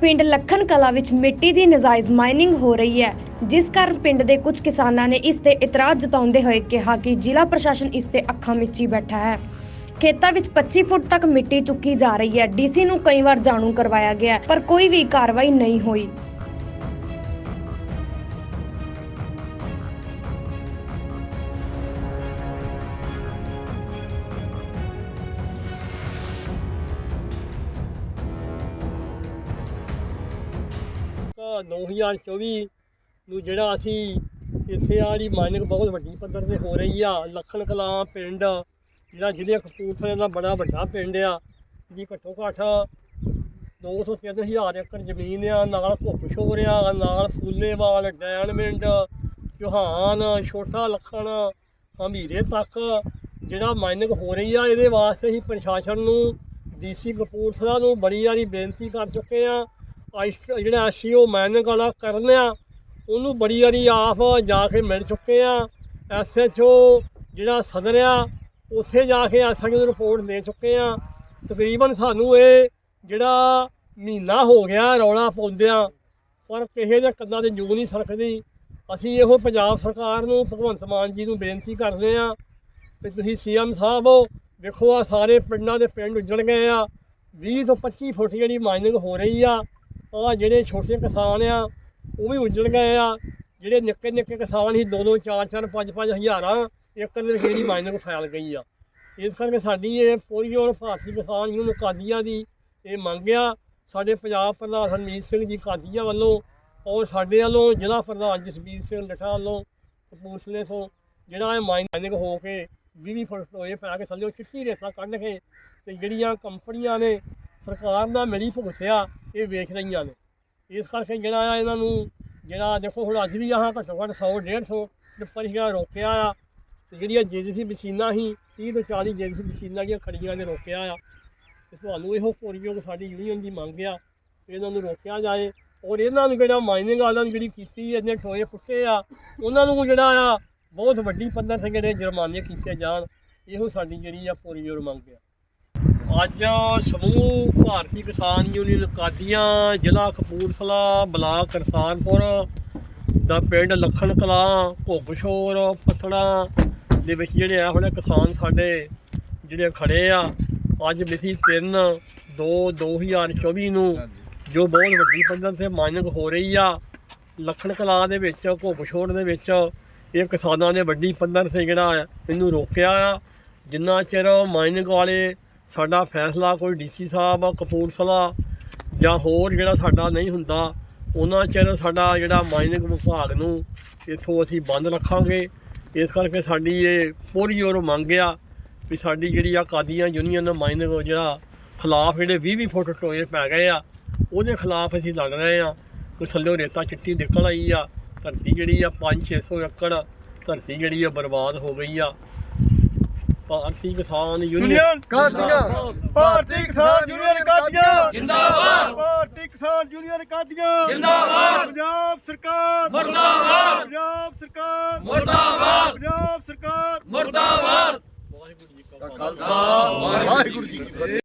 ਪਿੰਡ ਲੱਖਣ ਕਲਾ ਵਿੱਚ ਮਿੱਟੀ ਦੀ ਨਜਾਇਜ਼ ਮਾਈਨਿੰਗ ਹੋ ਰਹੀ ਹੈ, ਜਿਸ ਕਾਰਨ ਪਿੰਡ ਦੇ ਕੁਝ ਕਿਸਾਨਾਂ ਨੇ ਇਸ ਤੇ ਇਤਰਾਜ਼ ਜਤਾਉਂਦੇ ਹੋਏ ਕਿਹਾ ਕਿ ਜ਼ਿਲ੍ਹਾ ਪ੍ਰਸ਼ਾਸਨ ਇਸ ਤੇ ਅੱਖਾਂ ਮੀਚੀ ਬੈਠਾ ਹੈ। ਖੇਤਾਂ ਵਿੱਚ 25 ਫੁੱਟ ਤੱਕ ਮਿੱਟੀ ਚੁੱਕੀ ਜਾ ਰਹੀ ਹੈ। ਡੀਸੀ ਨੂੰ ਕਈ ਵਾਰ ਜਾਣੂ ਕਰਵਾਇਆ ਗਿਆ ਪਰ ਕੋਈ ਵੀ ਕਾਰਵਾਈ ਨਹੀਂ ਹੋਈ। 2024 ਨੂੰ ਜਿਹੜਾ ਅਸੀਂ ਇੱਥੇ ਆ ਦੀ ਮਾਈਨਿੰਗ ਬਹੁਤ ਵੱਡੀ ਪੱਧਰ ਤੇ ਹੋ ਰਹੀ ਆ, ਲੱਖਣ ਕਲਾਂ ਪਿੰਡ, ਜਿਹੜਾ ਜ਼ਿਲ੍ਹੇ ਕਪੂਰਥਲੇ ਦਾ ਬੜਾ ਵੱਡਾ ਪਿੰਡ ਆ ਜੀ ਘੱਟੋ ਘੱਟ 2 ਤੋਂ 3 ਹਜ਼ਾਰ ਏਕੜ ਜ਼ਮੀਨ ਆ, ਨਾਲ ਘੁੱਪ ਸ਼ੋਰ ਆ, ਨਾਲ ਫੂਲੇਵਾਲ ਡੈਨਮਿੰਡ ਚੌਹਾਨ, ਛੋਟਾ ਲੱਖਣ, ਹਮੀਰੇ ਤੱਕ ਜਿਹੜਾ ਮਾਈਨਿੰਗ ਹੋ ਰਹੀ ਆ, ਇਹਦੇ ਵਾਸਤੇ ਅਸੀਂ ਪ੍ਰਸ਼ਾਸਨ ਨੂੰ ਡੀਸੀ ਕਪੂਰਥਲਾ ਨੂੰ ਬੜੀ ਵਾਰੀ ਬੇਨਤੀ ਕਰ ਚੁੱਕੇ ਆ ਆਈਸ- ਜਿਹੜਾ ਸੀ ਐਸਸੀਓ ਮਾਈਨਿੰਗ ਵਾਲਾ ਕਰਨ ਆ, ਉਹਨੂੰ ਬੜੀ ਵਾਰੀ ਆਪ ਜਾ ਕੇ ਮਿਲ ਚੁੱਕੇ ਆ। ਐਸਐਚਓ ਜਿਹੜਾ ਸਦਰ ਆ, ਉੱਥੇ ਜਾ ਕੇ ਐਸਐਚਓ ਨੂੰ ਰਿਪੋਰਟ ਦੇ ਚੁੱਕੇ ਆ। ਤਕਰੀਬਨ ਸਾਨੂੰ ਇਹ ਜਿਹੜਾ ਮਹੀਨਾ ਹੋ ਗਿਆ ਰੌਲਾ ਪਾਉਂਦਿਆਂ, ਪਰ ਕਿਸੇ ਦੇ ਕੰਨਾਂ ਤੇ ਜੂ ਨਹੀਂ ਸਰਕਦੀ। ਅਸੀਂ ਇਹੋ ਪੰਜਾਬ ਸਰਕਾਰ ਨੂੰ, ਭਗਵੰਤ ਮਾਨ ਜੀ ਨੂੰ ਬੇਨਤੀ ਕਰਦੇ ਆ ਵੀ ਤੁਸੀਂ ਸੀਐਮ ਸਾਹਿਬ ਵੇਖੋ ਆ ਸਾਰੇ ਪਿੰਡਾਂ ਦੇ ਪਿੰਡ ਉੱਜੜ ਗਏ ਆ। 20 ਤੋਂ 25 ਫੁੱਟ ਜਿਹੜੀ ਮਾਈਨਿੰਗ ਹੋ ਰਹੀ ਆ ਆ ਜਿਹੜੇ ਛੋਟੇ ਕਿਸਾਨ ਆ, ਉਹ ਵੀ ਉੱਜੜ ਗਏ ਆ। ਜਿਹੜੇ ਨਿੱਕੇ ਨਿੱਕੇ ਕਿਸਾਨ ਸੀ 2 2 4 4 5 5 ਹਜ਼ਾਰਾਂ ਏਕੜ ਦੇ ਵਿੱਚ ਜਿਹੜੀ ਮਾਈਨਿੰਗ ਫੈਲ ਗਈ ਆ। ਇਸ ਕਰਕੇ ਸਾਡੀ ਇਹ ਪੂਰੀ ਔਰ ਭਾਰਤੀ ਕਿਸਾਨ ਯੂਨੀਅਨ ਕਾਦੀਆਂ ਦੀ ਇਹ ਮੰਗ ਆ। ਸਾਡੇ ਪੰਜਾਬ ਪ੍ਰਧਾਨ ਹਰਮੀਤ ਸਿੰਘ ਜੀ ਕਾਦੀਆਂ ਵੱਲੋਂ ਔਰ ਸਾਡੇ ਵੱਲੋਂ ਜ਼ਿਲ੍ਹਾ ਪ੍ਰਧਾਨ ਜਸਬੀਰ ਸਿੰਘ ਲਠਾ ਵੱਲੋਂ ਕਪੂਰਥਲੇ ਤੋਂ ਜਿਹੜਾ ਇਹ ਮਾਈਨਿੰਗ ਹੋ ਕੇ 20 ਫੁੱਟ ਟੋਏ ਪਾ ਕੇ ਥੱਲੇ ਚਿੱਟੀ ਰੇਤਾਂ ਕੱਢ ਕੇ ਤੇ ਜਿਹੜੀਆਂ ਕੰਪਨੀਆਂ ਨੇ ਸਰਕਾਰ ਦਾ ਮਿਲੀ ਭੁਗਤਿਆ ਇਹ ਵੇਚ ਰਹੀਆਂ ਨੇ। ਇਸ ਕਰਕੇ ਜਿਹੜਾ ਆ ਇਹਨਾਂ ਨੂੰ, ਜਿਹੜਾ ਦੇਖੋ ਹੁਣ ਅੱਜ ਵੀ ਆਹ ਘੱਟੋ ਘੱਟ 100 150 ਦੇ ਪਰ ਰੋਕਿਆ ਆ। ਤੇ ਜਿਹੜੀਆਂ ਜੇਜੀਸੀ ਮਸ਼ੀਨਾਂ ਸੀ 30 ਤੋਂ 40 ਜੇਜੀਸੀ ਮਸ਼ੀਨਾਂ ਜਿਹੜੀਆਂ ਖੜੀਆਂ ਨੇ ਰੋਕਿਆ ਆ। ਤੇ ਤੁਹਾਨੂੰ ਇਹੋ ਕੋਰੀਯੋਗ ਸਾਡੀ ਯੂਨੀਅਨ ਦੀ ਮੰਗ ਆ ਇਹਨਾਂ ਨੂੰ ਰੋਕਿਆ ਜਾਏ। ਔਰ ਇਹਨਾਂ ਨੂੰ ਜਿਹੜਾ ਮਾਈਨਿੰਗ ਵਾਲਿਆਂ ਨੂੰ ਜਿਹੜੀ ਕੀਤੀ ਇਹਨੇ ਟੋਏ ਪੁੱਟੇ ਆ, ਉਹਨਾਂ ਨੂੰ ਜਿਹੜਾ ਆ ਬਹੁਤ ਵੱਡੀ ਪੱਧਰ ਤੇ ਜਿਹੜੇ ਜੁਰਮਾਨੇ ਕੀਤੇ ਜਾਣ। ਇਹੋ ਸਾਡੀ ਜਿਹੜੀ ਆ ਪੂਰੀ ਜੋਰ ਮੰਗ ਆ। ਅੱਜ ਸਮੂਹ ਭਾਰਤੀ ਕਿਸਾਨ ਯੂਨੀਅਨ ਕਾਦੀਆਂ ਜ਼ਿਲ੍ਹਾ ਕਪੂਰਥਲਾ ਬਲਾਕ ਕਰਤਾਰਪੁਰ ਦਾ ਪਿੰਡ ਲੱਖਣ ਕਲਾਂ ਘੁੱਗਸ਼ੋਰ ਪਤੜਾ ਦੇ ਵਿੱਚ ਜਿਹੜੇ ਆ ਹੁਣੇ ਕਿਸਾਨ ਸਾਡੇ ਜਿਹੜੇ ਖੜੇ ਆ ਅੱਜ ਮਿਤੀ 3 2 2024 ਨੂੰ ਜੋ ਬਹੁਤ ਵੱਡੀ ਪੱਧਰ ਤੇ ਮਾਈਨਿੰਗ ਹੋ ਰਹੀ ਆ ਲੱਖਣ ਕਲਾਂ ਦੇ ਵਿੱਚ ਘੁੱਗਸ਼ੋਰ ਦੇ ਵਿੱਚ ਇਹ ਕਿਸਾਨਾਂ ਨੇ ਵੱਡੀ ਪੱਧਰ ਤੇ ਜਿਹੜਾ ਇਹਨੂੰ ਰੋਕਿਆ ਆ। ਜਿੰਨਾ ਚਿਰ ਮਾਈਨਿੰਗ ਵਾਲੇ ਸਾਡਾ ਫੈਸਲਾ ਕੋਈ ਡੀਸੀ ਸਾਹਿਬ ਕਪੂਰਥਲਾ ਜਾਂ ਹੋਰ ਜਿਹੜਾ ਸਾਡਾ ਨਹੀਂ ਹੁੰਦਾ, ਉਹਨਾਂ ਚਿਰ ਸਾਡਾ ਜਿਹੜਾ ਮਾਈਨਿੰਗ ਵਿਭਾਗ ਨੂੰ ਇੱਥੋਂ ਅਸੀਂ ਬੰਦ ਰੱਖਾਂਗੇ। ਇਸ ਕਰਕੇ ਸਾਡੀ ਇਹ ਪੂਰੀ ਔਰ ਮੰਗ ਆ ਵੀ ਸਾਡੀ ਜਿਹੜੀ ਆ ਕਾਦੀਆਂ ਯੂਨੀਅਨ ਮਾਈਨਿੰਗ ਜਿਹੜਾ ਖਿਲਾਫ ਜਿਹੜੇ 20 20 ਫੁੱਟ ਟੋਏ ਪੈ ਗਏ ਆ, ਉਹਦੇ ਖਿਲਾਫ ਅਸੀਂ ਲੜ ਰਹੇ ਆ। ਕੋਈ ਥੱਲੇ ਰੇਤਾ ਚਿੱਟੀ ਨਿਕਲ ਆਈ ਆ, ਧਰਤੀ ਜਿਹੜੀ ਆ 5 600 ਏਕੜ ਧਰਤੀ ਜਿਹੜੀ ਆ ਬਰਬਾਦ ਹੋ ਗਈ ਆ। ਭਾਰਤੀ ਕਿਸਾਨ ਯੂਨੀਅਨ। ਕਾਦੀਆਂ। ਭਾਰਤੀ ਕਿਸਾਨ ਯੂਨੀਅਨ ਕਾਦੀਆਂ। ਜਿੰਦਾਬਾਦ। ਭਾਰਤੀ ਕਿਸਾਨ ਯੂਨੀਅਨ ਕਾਦੀਆਂ। ਜਿੰਦਾਬਾਦ। ਪੰਜਾਬ ਸਰਕਾਰ। ਮੁਰਦਾਬਾਦ। ਪੰਜਾਬ ਸਰਕਾਰ। ਮੁਰਦਾਬਾਦ। ਪੰਜਾਬ ਸਰਕਾਰ। ਖਾਲਸਾ। ਵਾਹਿਗੁਰੂ ਜੀ ਕੀ ਫਤਿਹ।